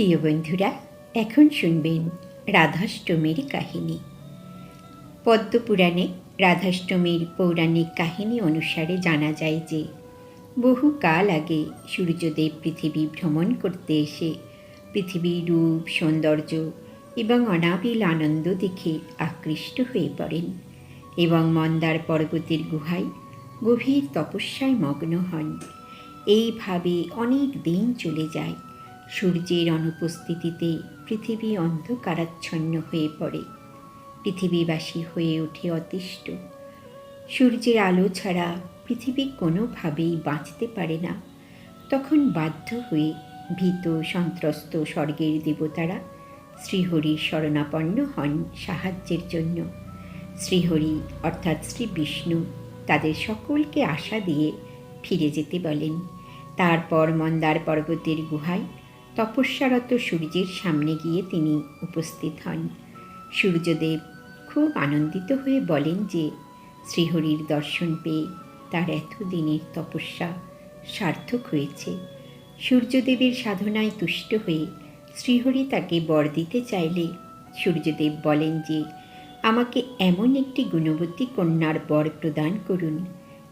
প্রিয় বন্ধুরা, এখন শুনবেন রাধাষ্টমীর কাহিনী। পদ্মপুরাণে রাধাষ্টমীর পৌরাণিক কাহিনী অনুসারে জানা যায় যে, বহু কাল আগে সূর্যদেব পৃথিবী ভ্রমণ করতে এসে পৃথিবীর রূপ, সৌন্দর্য এবং অনাবিল আনন্দ দেখে আকৃষ্ট হয়ে পড়েন এবং মন্দার পর্বতের গুহায় গভীর তপস্যায় মগ্ন হন। এইভাবে অনেক দিন চলে যায়। সূর্যের অনুপস্থিতিতে পৃথিবী অন্ধকারাচ্ছন্ন হয়ে পড়ে। পৃথিবীবাসী হয়ে ওঠে অতিষ্ঠ। সূর্যের আলো ছাড়া পৃথিবী কোনোভাবেই বাঁচতে পারে না। তখন বাধ্য হয়ে ভীত, সন্ত্রস্ত স্বর্গের দেবতারা শ্রীহরির শরণাপন্ন হন সাহায্যের জন্য। শ্রীহরি অর্থাৎ শ্রী বিষ্ণু তাদের সকলকে আশা দিয়ে ফিরে যেতে বলেন। তারপর মন্দার পর্বতের গুহায় তপস্যারত সূর্যের সামনে গিয়ে তিনি উপস্থিত হন। সূর্যদেব খুব আনন্দিত হয়ে বলেন যে, শ্রীহরির দর্শন পেয়ে তার এতদিনের তপস্যা সার্থক হয়েছে। সূর্যদেবের সাধনায় তুষ্ট হয়ে শ্রীহরি তাকে বর দিতে চাইলে সূর্যদেব বলেন যে, আমাকে এমন একটি গুণবতী কন্যার বর প্রদান করুন,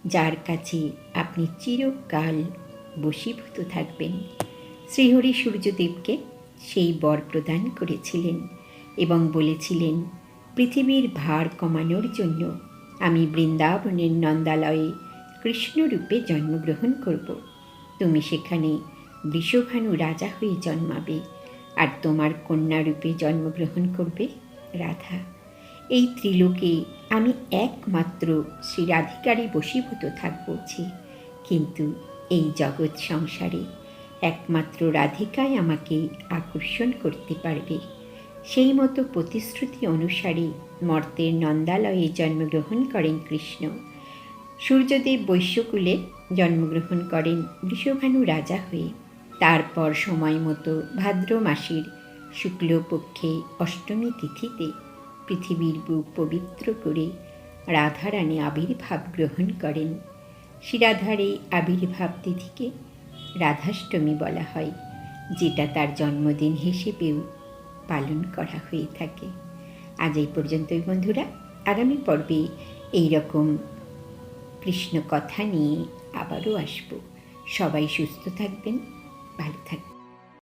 যার কাছে আপনি চিরকাল বশীভূত থাকবেন। শ্রীহরি সূর্যদেবকে সেই বর প্রদান করেছিলেন এবং বলেছিলেন, পৃথিবীর ভার কমানোর জন্য আমি বৃন্দাবনের নন্দালয়ে কৃষ্ণরূপে জন্মগ্রহণ করব। তুমি সেখানে বৃষভানু রাজা হয়ে জন্মাবে আর তোমার কন্যারূপে জন্মগ্রহণ করবে রাধা। এই ত্রিলোকে আমি একমাত্র শ্রী রাধিকারী বশীভূত থাকব যে, কিন্তু এই জগৎ সংসারে একমাত্র রাধিকাই আমাকে আকর্ষণ করতে পারবে। সেই মতো প্রতিশ্রুতি অনুসারে মর্তের নন্দালয়ে জন্মগ্রহণ করেন কৃষ্ণ। সূর্যদেব বৈশ্যকুলে জন্মগ্রহণ করেন বৃষভানু রাজা হয়ে। তারপর সময় মতো ভাদ্র মাসের শুক্লপক্ষে অষ্টমী তিথিতে পৃথিবীর বুক পবিত্র করে রাধারানী আবির্ভাব গ্রহণ করেন। শিরাধার আবির্ভাব তিথিকে রাধাষ্টমী বলা হয়, যেটা তার জন্মদিন হিসেবেও পালন করা হয়ে থাকে। আজ এই পর্যন্তই বন্ধুরা। আগামী পর্বে এই রকম কৃষ্ণ কথা নিয়ে আবারও আসব। সবাই সুস্থ থাকবেন, ভালো থাকবেন।